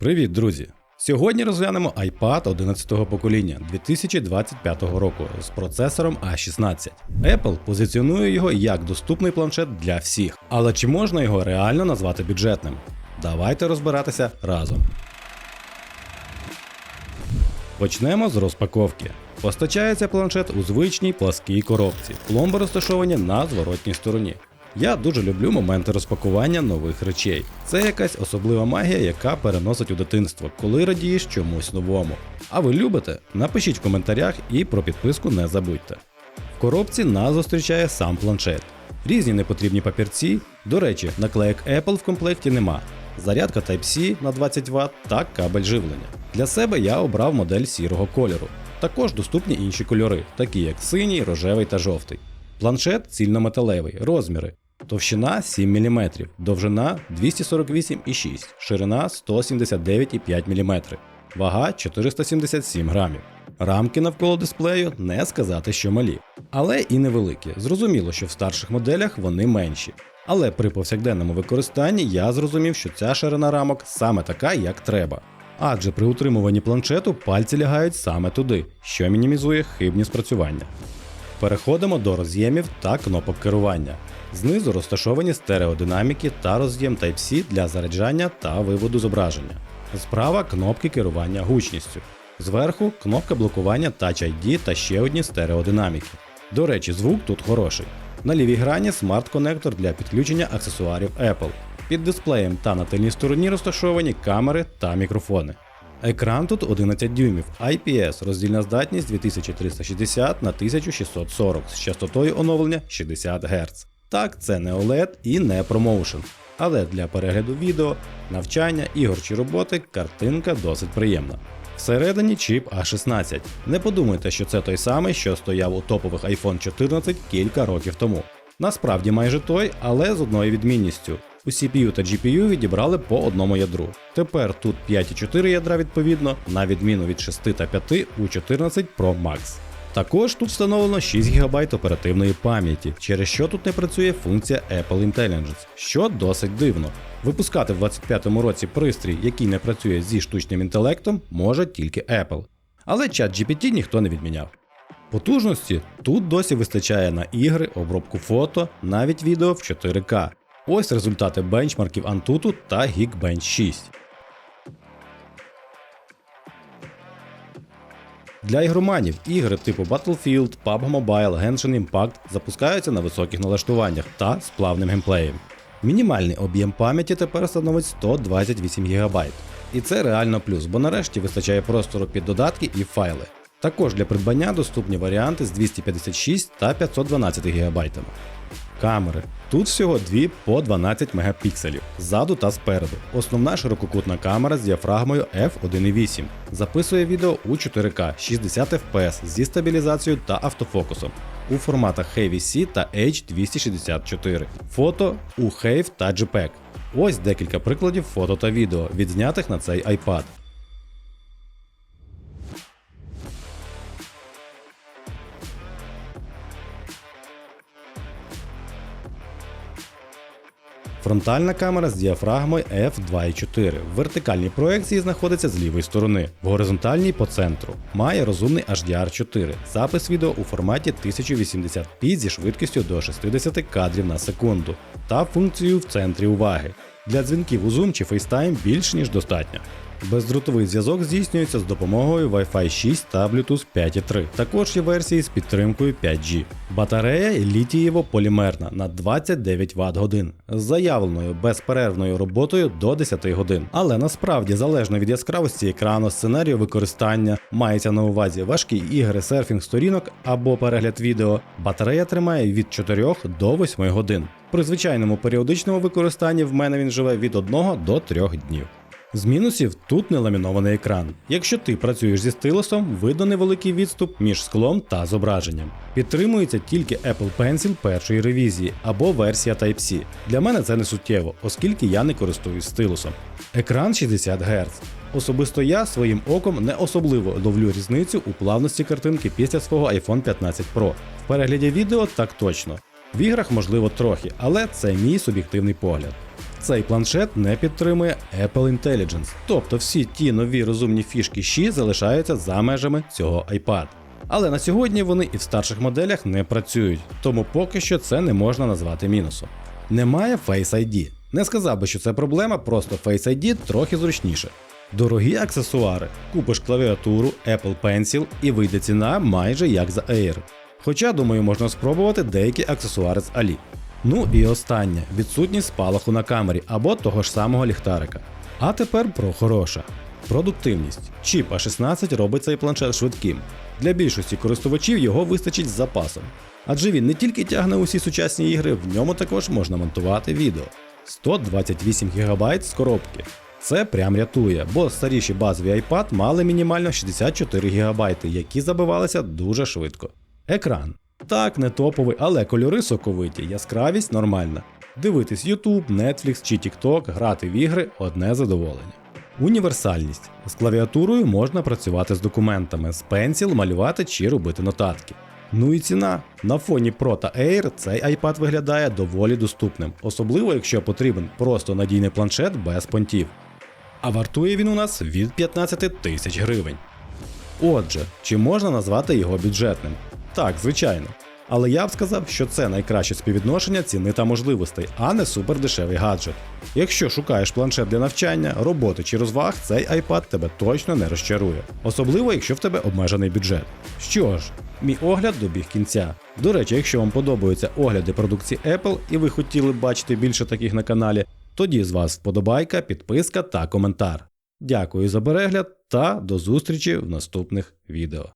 Привіт, друзі! Сьогодні розглянемо iPad 11-го покоління 2025 року з процесором A16. Apple позиціонує його як доступний планшет для всіх, але чи можна його реально назвати бюджетним? Давайте розбиратися разом. Почнемо з розпаковки. Постачається планшет у звичній пласкій коробці. Пломби розташовані на зворотній стороні. Я дуже люблю моменти розпакування нових речей. Це якась особлива магія, яка переносить у дитинство, коли радієш чомусь новому. А ви любите? Напишіть в коментарях і про підписку не забудьте. В коробці нас зустрічає сам планшет. Різні непотрібні папірці. До речі, наклеїк Apple в комплекті нема. Зарядка Type-C на 20 Вт та кабель живлення. Для себе я обрав модель сірого кольору. Також доступні інші кольори, такі як синій, рожевий та жовтий. Планшет цільнометалевий, розміри. Товщина 7 мм, довжина 248,6, ширина 179,5 мм, вага 477 грамів. Рамки навколо дисплею не сказати, що малі, але і невеликі. Зрозуміло, що в старших моделях вони менші. Але при повсякденному використанні я зрозумів, що ця ширина рамок саме така, як треба. Адже при утримуванні планшету пальці лягають саме туди, що мінімізує хибні спрацювання. Переходимо до роз'ємів та кнопок керування. Знизу розташовані стереодинаміки та роз'єм Type-C для заряджання та виводу зображення. Справа кнопки керування гучністю. Зверху кнопка блокування Touch ID та ще одні стереодинаміки. До речі, звук тут хороший. На лівій грані смарт-конектор для підключення аксесуарів Apple. Під дисплеєм та на тильній стороні розташовані камери та мікрофони. Екран тут 11 дюймів, IPS, роздільна здатність 2360 на 1640 з частотою оновлення 60 Гц. Так, це не OLED і не ProMotion, але для перегляду відео, навчання, ігор чи роботи картинка досить приємна. Всередині чіп A16. Не подумайте, що це той самий, що стояв у топових iPhone 14 кілька років тому. Насправді майже той, але з одною відмінністю. У CPU та GPU відібрали по одному ядру. Тепер тут 5,4 ядра відповідно, на відміну від 6 та 5 у 14 Pro Max. Також тут встановлено 6 ГБ оперативної пам'яті, через що тут не працює функція Apple Intelligence, що досить дивно. Випускати в 2025 році пристрій, який не працює зі штучним інтелектом, може тільки Apple. Але чат GPT ніхто не відміняв. Потужності тут досі вистачає на ігри, обробку фото, навіть відео в 4К. Ось результати бенчмарків Antutu та Geekbench 6. Для ігроманів ігри типу Battlefield, PUBG Mobile, Genshin Impact запускаються на високих налаштуваннях та з плавним геймплеєм. Мінімальний об'єм пам'яті тепер становить 128 ГБ. І це реально плюс, бо нарешті вистачає простору під додатки і файли. Також для придбання доступні варіанти з 256 та 512 ГБ. Камери. Тут всього дві по 12 мегапікселів ззаду та спереду. Основна ширококутна камера з діафрагмою f1.8. Записує відео у 4К 60 FPS зі стабілізацією та автофокусом у форматах HEVI-C та H264. Фото у HEIV та JPEG. Ось декілька прикладів фото та відео, відзнятих на цей iPad. Фронтальна камера з діафрагмою f2.4. В вертикальній проекції знаходиться з лівої сторони, в горизонтальній по центру. Має розумний HDR4, запис відео у форматі 1080p зі швидкістю до 60 кадрів на секунду та функцію в центрі уваги. Для дзвінків у Zoom чи FaceTime більш ніж достатньо. Бездротовий зв'язок здійснюється з допомогою Wi-Fi 6 та Bluetooth 5.3. Також є версії з підтримкою 5G. Батарея літієво-полімерна на 29 Вт годин з заявленою безперервною роботою до 10 годин. Але насправді, залежно від яскравості екрану, сценарію використання, мається на увазі важкі ігри, серфінг сторінок або перегляд відео, батарея тримає від 4 до 8 годин. При звичайному періодичному використанні в мене він живе від 1 до 3 днів. З мінусів тут не ламінований екран. Якщо ти працюєш зі стилусом, видно невеликий відступ між склом та зображенням. Підтримується тільки Apple Pencil першої ревізії або версія Type-C. Для мене це не суттєво, оскільки я не користуюсь стилусом. Екран 60 Гц. Особисто я своїм оком не особливо ловлю різницю у плавності картинки після свого iPhone 15 Pro. В перегляді відео так точно. В іграх можливо трохи, але це мій суб'єктивний погляд. Цей планшет не підтримує Apple Intelligence, тобто всі ті нові розумні фішки Qi залишаються за межами цього iPad. Але на сьогодні вони і в старших моделях не працюють, тому поки що це не можна назвати мінусом. Немає Face ID. Не сказав би, що це проблема, просто Face ID трохи зручніше. Дорогі аксесуари. Купиш клавіатуру, Apple Pencil і вийде ціна майже як за Air. Хоча, думаю, можна спробувати деякі аксесуари з Ali. Ну і останнє відсутність спалаху на камері або того ж самого ліхтарика. А тепер про хороше. Продуктивність. Чіп A16 робить цей планшет швидким. Для більшості користувачів його вистачить з запасом. Адже він не тільки тягне усі сучасні ігри, в ньому також можна монтувати відео. 128 ГБ з коробки. Це прям рятує, бо старіші базові iPad мали мінімально 64 ГБ, які забивалися дуже швидко. Екран. Так, не топовий, але кольори соковиті, яскравість нормальна. Дивитись YouTube, Netflix чи TikTok, грати в ігри одне задоволення. Універсальність. З клавіатурою можна працювати з документами, з Pencil малювати чи робити нотатки. Ну і ціна. На фоні Pro та Air цей iPad виглядає доволі доступним, особливо якщо потрібен просто надійний планшет без понтів. А вартує він у нас від 15 тисяч гривень. Отже, чи можна назвати його бюджетним? Так, звичайно. Але я б сказав, що це найкраще співвідношення ціни та можливостей, а не супердешевий гаджет. Якщо шукаєш планшет для навчання, роботи чи розваг, цей iPad тебе точно не розчарує, особливо якщо в тебе обмежений бюджет. Що ж, мій огляд добіг кінця. До речі, якщо вам подобаються огляди продукції Apple і ви хотіли б бачити більше таких на каналі, тоді з вас вподобайка, підписка та коментар. Дякую за перегляд та до зустрічі в наступних відео.